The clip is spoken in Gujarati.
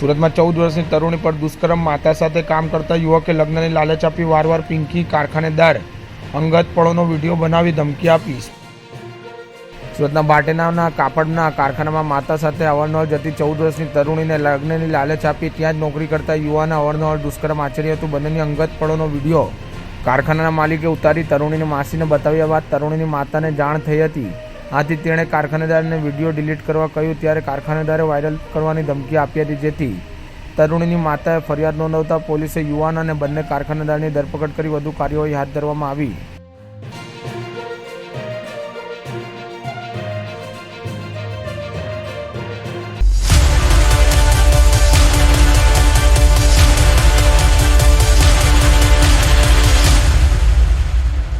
સુરતમાં ચૌદ વર્ષની તરુણી પર દુષ્કર્મ, માતા સાથે કામ કરતા યુવકે લગ્નની લાલચ આપી વારવાર પિંકી કારખાનેદાર અંગત પળોનો વીડિયો બનાવી ધમકી આપી. સુરતના બાટેનાના કાપડના કારખાનામાં માતા સાથે અવારનવાર જતી ચૌદ વર્ષની તરુણીને લગ્નની લાલચ આપી ત્યાં જ નોકરી કરતા યુવાને અવારનવાર દુષ્કર્મ આચર્યું હતું. બંનેની અંગત પળોનો વીડિયો કારખાનાના માલિકે ઉતારી તરુણીની માસીને બતાવ્યા બાદ તરુણીની માતાને જાણ થઈ હતી. આથી તેણે કારખાનેદારને વીડિયો ડિલીટ કરવા કહ્યું, ત્યારે કારખાનેદારે વાયરલ કરવાની ધમકી આપી હતી, જેથી તરુણીની માતાએ ફરિયાદ નોંધાવતા પોલીસે યુવાન અને બંને કારખાનેદારની ધરપકડ કરી વધુ કાર્યવાહી હાથ ધરવામાં આવી.